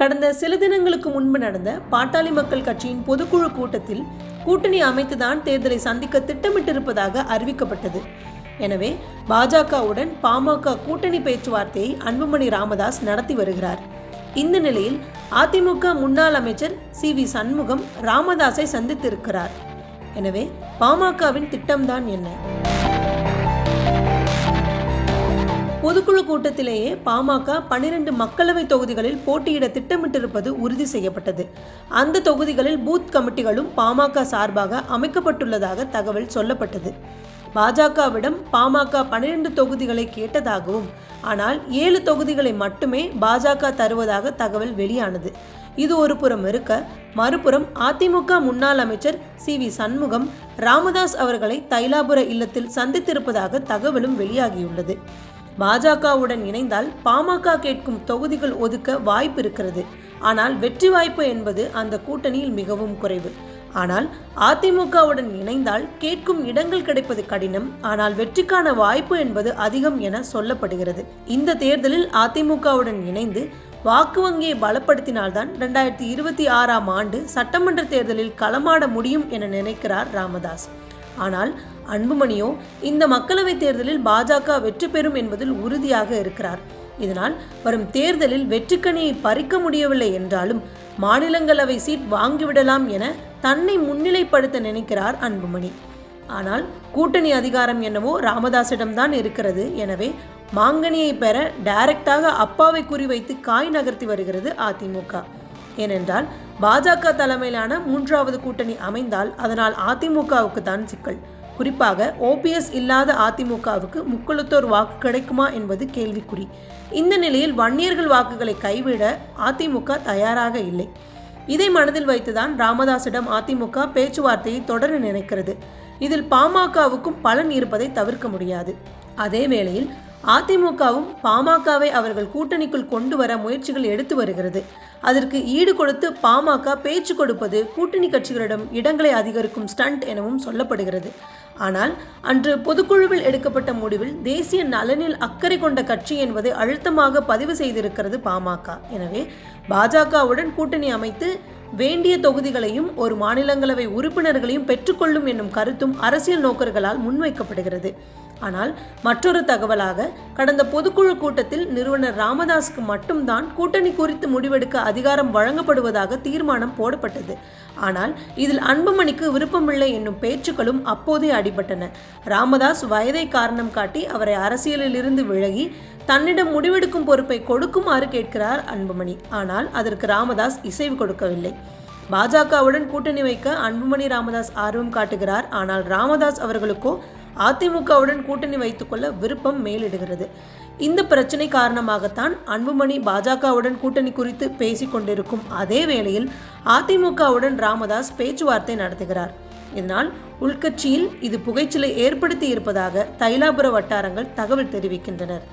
கடந்த சில தினங்களுக்கு முன்பு நடந்த பாட்டாளி மக்கள் கட்சியின் பொதுக்குழு கூட்டத்தில் கூட்டணி அமைத்துதான் தேர்தலை சந்திக்க திட்டமிட்டிருப்பதாக அறிவிக்கப்பட்டது. எனவே பாஜகவுடன் பாமக கூட்டணி பேச்சுவார்த்தையை அன்புமணி ராமதாஸ் நடத்தி வருகிறார். இந்த நிலையில் அதிமுக முன்னாள் அமைச்சர் சி. வி. சண்முகம் ராமதாஸை சந்தித்திருக்கிறார். எனவே பாமகவின் திட்டம்தான் என்ன? பொதுக்குழு கூட்டத்திலேயே பாமக பனிரெண்டு மக்களவை தொகுதிகளில் போட்டியிட திட்டமிட்டிருப்பது உறுதி செய்யப்பட்டது. அந்த தொகுதிகளில் பூத் கமிட்டிகளும் பாமக சார்பாக அமைக்கப்பட்டுள்ளதாக தகவல் சொல்லப்பட்டது. பாஜகவிடம் பாமக பனிரெண்டு தொகுதிகளை கேட்டதாகவும் ஆனால் ஏழு தொகுதிகளை மட்டுமே பாஜக தருவதாக தகவல் வெளியானது. இது ஒரு புறம் இருக்க மறுபுறம் அதிமுக முன்னாள் அமைச்சர் சி. வி. சண்முகம் ராமதாஸ் அவர்களை தைலாபுர இல்லத்தில் சந்தித்திருப்பதாக தகவலும் வெளியாகியுள்ளது. பாஜகவுடன் இணைந்தால் பாமக கேட்கும் தொகுதிகள் ஒதுக்க வாய்ப்பு இருக்கிறது. ஆனால் வெற்றி வாய்ப்பு என்பது அந்த கூட்டணியில் மிகவும் குறைவு. ஆனால் அதிமுகவுடன் இணைந்தால் கேட்கும் இடங்கள் கிடைப்பது கடினம். ஆனால் வெற்றிக்கான வாய்ப்பு என்பது அதிகம் என சொல்லப்படுகிறது. இந்த தேர்தலில் அதிமுகவுடன் இணைந்து வாக்கு வங்கியை பலப்படுத்தினால்தான் ரெண்டாயிரத்தி இருபத்தி ஆறாம் ஆண்டு சட்டமன்ற தேர்தலில் களமாட முடியும் என நினைக்கிறார் ராமதாஸ். ஆனால் அன்புமணியோ இந்த மக்களவைத் தேர்தலில் பாஜக வெற்றி பெறும் என்பதில் உறுதியாக இருக்கிறார். இதனால் வரும் தேர்தலில் வெற்றிக்கனியை பறிக்க முடியவில்லை என்றாலும் மாநிலங்களவை சீட் வாங்கிவிடலாம் என தன்னை முன்னிலைப்படுத்த நினைக்கிறார் அன்புமணி. ஆனால் கூட்டணி அதிகாரம் என்னவோ ராமதாசிடம்தான் இருக்கிறது. எனவே மாங்கனியை பெற டைரக்டாக அப்பாவை குறிவைத்து காய் நகர்த்தி வருகிறது அதிமுக ஏனென்றால் பாஜக தலைமையிலான மூன்றாவது கூட்டணி அமைந்தால் அதனால் அதிமுகவுக்கு தான் சிக்கல். குறிப்பாக ஓபிஎஸ் இல்லாத அதிமுகவுக்கு முக்குளத்தோர் வாக்கு கிடைக்குமா என்பது கேள்விக்குறி. இந்த நிலையில் வன்னியர்கள் வாக்குகளை கைவிட அதிமுக தயாராக இல்லை. இதை மனதில் வைத்துதான் ராமதாசிடம் அதிமுக பேச்சுவார்த்தையை தொடர நினைக்கிறது. இதில் பாமகவுக்கும் பலன் இருப்பதை தவிர்க்க முடியாது. அதே வேளையில் அதிமுகவும் பாமகவை அவர்கள் கூட்டணிக்குள் கொண்டு வர முயற்சிகள் எடுத்து வருகிறது. அதற்கு ஈடு கொடுத்து பாமக பேச்சு கொடுப்பது கூட்டணி கட்சிகளிடம் இடங்களை அதிகரிக்கும் ஸ்டண்ட் எனவும் சொல்லப்படுகிறது. ஆனால் அன்று பொதுக்குழுவில் எடுக்கப்பட்ட முடிவில் தேசிய நலனில் அக்கறை கொண்ட கட்சி என்பதை அழுத்தமாக பதிவு செய்திருக்கிறது பாமக. எனவே பாஜகவுடன் கூட்டணி அமைத்து வேண்டிய தொகுதிகளையும் ஒரு மாநிலங்களவை உறுப்பினர்களையும் பெற்றுக்கொள்ளும் என்னும் கருத்தும் அரசியல் நோக்கர்களால் முன்வைக்கப்படுகிறது. ஆனால் மற்றொரு தகவலாக கடந்த பொதுக்குழு கூட்டத்தில் நிறுவனர் ராமதாஸுக்கு மட்டும்தான் கூட்டணி குறித்து முடிவெடுக்க அதிகாரம் வழங்கப்படுவதாக தீர்மானம் போடப்பட்டது. ஆனால் இதில் அன்புமணிக்கு விருப்பமில்லை என்னும் பேச்சுக்களும் அப்போதே அடிபட்டன. ராமதாஸ் வயதை காரணம் காட்டி அவரை அரசியலில் இருந்து விலகி தன்னிடம் முடிவெடுக்கும் பொறுப்பை கொடுக்குமாறு கேட்கிறார் அன்புமணி. ஆனால் அதற்கு ராமதாஸ் இசைவு கொடுக்கவில்லை. பாஜகவுடன் கூட்டணி வைக்க அன்புமணி ராமதாஸ் ஆர்வம் காட்டுகிறார். ஆனால் ராமதாஸ் அவர்களுக்கோ அதிமுகவுடன் கூட்டணி வைத்துக்கொள்ள விருப்பம் மேலிடுகிறது. இந்த பிரச்சனை காரணமாகத்தான் அன்புமணி பாஜகவுடன் கூட்டணி குறித்து பேசிக் கொண்டிருக்கும் அதே வேளையில் அதிமுகவுடன் ராமதாஸ் பேச்சுவார்த்தை நடத்துகிறார். இதனால் உள்கட்சியில் இது புகைச்சலை ஏற்படுத்தி இருப்பதாக தைலாபுர வட்டாரங்கள் தகவல் தெரிவிக்கின்றனர்.